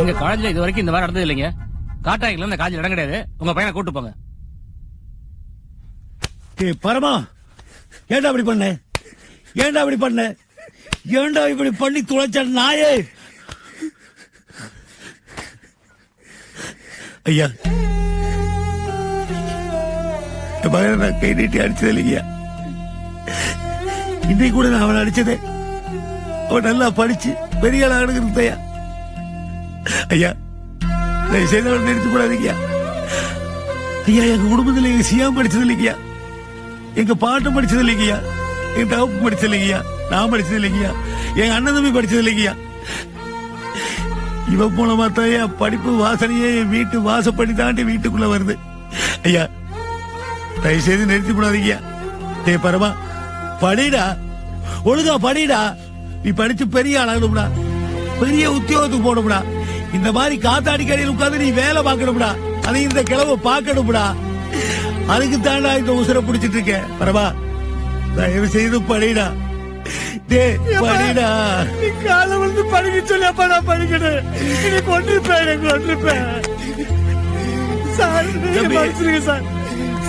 எங்க காலேஜ்ல இது வரைக்கும் இந்த மாதிரி நடந்தது இல்லைங்க. காட்டாயில இந்த காலேஜ் இடம் கிடையாது. உங்க பையனை கூட்டு போங்க. ஏய் பரமா. ஏண்டா அப்படி பண்ண? ஏன்டா அப்படி பண்ண? ஏண்டா இப்படி பண்ணி துளைச்ச நாயே? ஐயா. என் மகனை நான் கை நீட்டி அடிச்சது இல்லைங்கய்யா. இன்னைக்கு கூட நான் அவனை அடிச்சதே. அவன் நல்லா படிச்சு பெரிய ஆளாக இருந்தையா ஐயா தயவு செய்து அவனை நிறுத்தி கூடாதீங்கய்யா ஐயா. எங்க குடும்பத்தில் எங்க சியாம் படிச்சது இல்லைங்கய்யா எங்க பாட்டும் படிச்சது இல்லைங்கய்யா எங்க தகப்பு படிச்சது இல்லைங்கய்யா நான் படிச்சது இல்லைங்கய்யா எங்க அண்ணன் தம்பி படிச்சது இல்லைங்கய்யா இவன் மூலமா தான் என் படிப்பு வாசனையே என் வீட்டு வாசப்படி தாண்டி வீட்டுக்குள்ள வருது. ஐயா தயவு செய்து நிறுத்தி விடாதீங்கய்யா டே பரமா படிடா. ஒழுங்கா படிடா. நீ படிச்சு பெரிய ஆளாகணும்டா. பெரிய உத்தியோகத்துக்கு போகணும்டா. இந்த மாதிரி காத்தாடி கடையில் உட்கார்ந்து நீ வேலை பார்க்கணும்டா. அதையும் இந்த கிழமை பார்க்கணும்டா. அதுக்கு தாண்டா இந்த உசுரை பிடிச்சிட்டு இருக்கேன். பரமா தயவு செய்து படிடா. டேய் படிடா. நீ காலை வந்து படிக்க சொல்லி அப்ப நான் படிக்கணும் நீ கொண்டிருப்பேன் எனக்கு கொண்டிருப்பேன் சார். மன்னிச்சிருங்க சார்.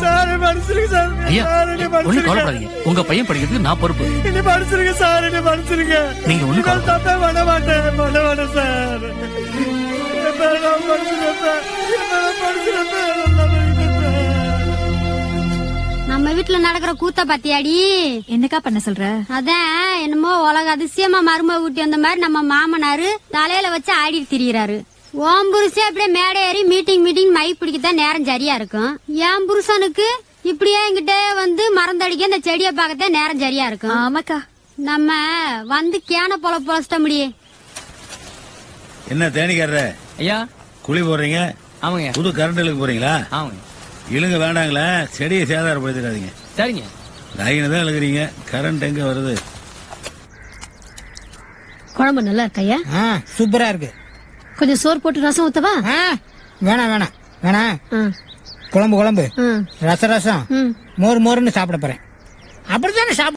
சார் மன்னிச்சிருங்க சார். சார் என்னை ஒண்ணு கவலைப்படாதீங்க. உங்க பையன் படிக்கிறதுக்கு நான் பொறுப்பு. என்னை மன்னிச்சிருங்க சார் என்னை மன்னிச்சிருங்க. நீங்க கவலைப்படாதீங்க. தப்பே பண்ண மாட்டேன் பண்ண மாட்டேன் சார். நம்ம வீட்டுல நடக்கிற கூத்த பாத்தியாடி? என்னக்கா பண்ண சொல்ற? அதான் என்னமோ உலக அதிசயமா மரும ஊட்டி வந்த மாதிரி நம்ம மாமனாரு தலையில வச்சு ஆடிட்டு திரியிறாரு. ஓம் புருஷன் அப்படியே மேடை ஏறி மீட்டிங் மீட்டிங் மை பிடிக்கத்தான் நேரம் சரியா இருக்கும். என் புருஷனுக்கு? இப்படியே என்கிட்ட வந்து மறந்தடிக்க இந்த செடியை பார்க்கத்தான் நேரம் சரியா இருக்கும். ஆமாக்கா. நம்ம வந்து கேன பொல பொழச்சிட்ட முடியே. என்ன தேனிக்காரர? ஐயா குழி போடுறீங்க? ஆமாங்க. புது கரண்ட் இழுக்க போறீங்களா? ஆமாங்க. இழுங்க வேண்டாங்களே செடியை சேதாரப்படுத்திடாதீங்க. சரிங்க. லைனை தான் இழுக்கிறீங்க. கரண்ட் எங்க வருது? குழம்பு நல்லா இருக்கையா ஆ சூப்பரா இருக்கு. கொஞ்சம் சோறு போட்டு ரசம் ஊத்தவா? ஆ வேணாம் வேணாம். வேணாம் குழம்பு குழம்பு. ரச ரசம் ம். மோர் மோர்னு சாப்பிட போறேன். அப்படித்தானே சாப்பிட